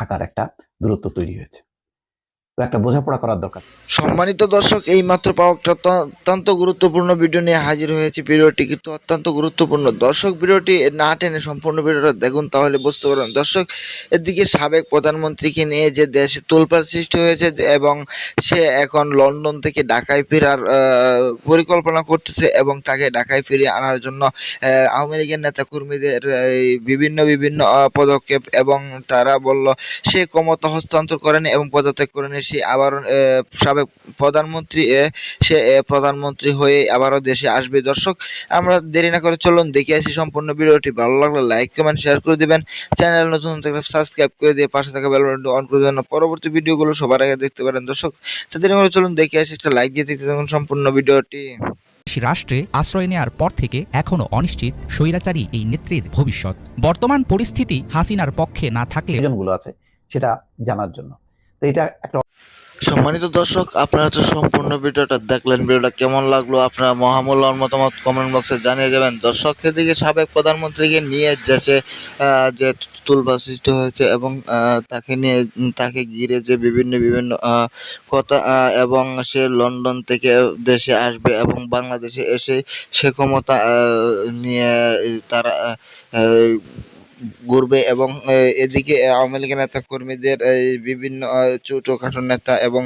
থাকার একটা দূরত্ব তৈরি হয়েছে। একটা বোঝাপড়া করার দরকার। সম্মানিত দর্শক, এই মাত্র পাওয়া অত্যন্ত গুরুত্বপূর্ণ ভিডিও নিয়ে হাজির হয়েছে। ভিডিওটি কিন্তু অত্যন্ত গুরুত্বপূর্ণ। দর্শক, ভিডিওটি না টেনে সম্পূর্ণ ভিডিওটা দেখুন, তাহলে বুঝতে পারবেন। দর্শক, এদিকে সাবেক প্রধানমন্ত্রীকে নিয়ে যে দেশে তোলপাড় সৃষ্টি হয়েছে এবং সে এখন লন্ডন থেকে ঢাকায় ফেরার পরিকল্পনা করতেছে এবং তাকে ঢাকায় ফিরিয়ে আনার জন্য আওয়ামী লীগের নেতা কর্মীদের বিভিন্ন বিভিন্ন পদক্ষেপ এবং তারা বলল, সে ক্ষমতা হস্তান্তর করেনি এবং পদত্যাগ করেনি সে আবার সাবেক প্রধানমন্ত্রী সে প্রধানমন্ত্রী হয়ে আবারও দেশে আসবে। দর্শক আমরা দেরি না করে চলুন দেখে আসি সম্পূর্ণ ভিডিওটি। ভালো লাগলে লাইক কমেন্ট শেয়ার করে দেবেন। চ্যানেল নতুন থাকলে সাবস্ক্রাইব করে দিয়ে পাশে থাকা বেল বাটনটি অন করে দেন পরবর্তী ভিডিওগুলো সবার আগে দেখতে পারেন। দর্শক তো দেরি করে চলুন দেখে আসি একটা লাইক দিয়ে দেখতে থাকুন সম্পূর্ণ ভিডিওটি। রাষ্ট্রে আশ্রয় নেয়ার পর থেকে এখনও অনিশ্চিত স্বৈরাচারী এই নেত্রীর ভবিষ্যৎ। বর্তমান পরিস্থিতি হাসিনার পক্ষে না থাকলে আছে সেটা জানার জন্য। এটা একটা সম্মানিত দর্শক আপনারা তো সম্পূর্ণ ভিডিওটা দেখলেন। ভিডিওটা কেমন লাগল আপনারা মহামূল্যায়ন মতামত কমেন্ট বক্সে জানিয়ে যাবেন। দর্শক দিকে সাবেক প্রধানমন্ত্রীকে নিয়ে আহ, যে তুলবা সৃষ্টি হয়েছে এবং তাকে নিয়ে তাকে ঘিরে যে বিভিন্ন বিভিন্ন কথা এবং সে লন্ডন থেকে দেশে আসবে এবং বাংলাদেশে এসে সে ক্ষমতা নিয়ে তারা ঘুরবে এবং এদিকে আওয়ামী লীগের নেতা কর্মীদের বিভিন্ন ছোটোখাটো নেতা এবং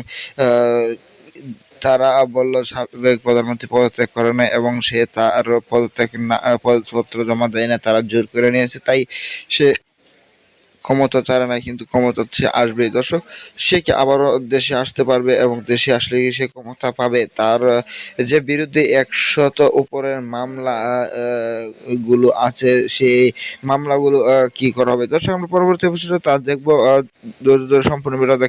তারা বলল, সাবেক প্রধানমন্ত্রী পদত্যাগ করে না এবং সে তার পদত্যাগ না পদপত্র জমা দেয় না তারা জোর করে নিয়েছে। তাই সে ক্ষমতা চায় না কিন্তু ক্ষমতা সে আসবে দর্শক, সে কি আবারও দেশে আসতে পারবে এবং দেশে আসলে কি সে ক্ষমতা পাবে? তার যে বিরুদ্ধে একশত উপরের মামলা গুলো আছে, সেই মামলাগুলো কি করা হবে? দর্শক, আমরা পরবর্তী এপিসোডে তার দেখব সম্পূর্ণ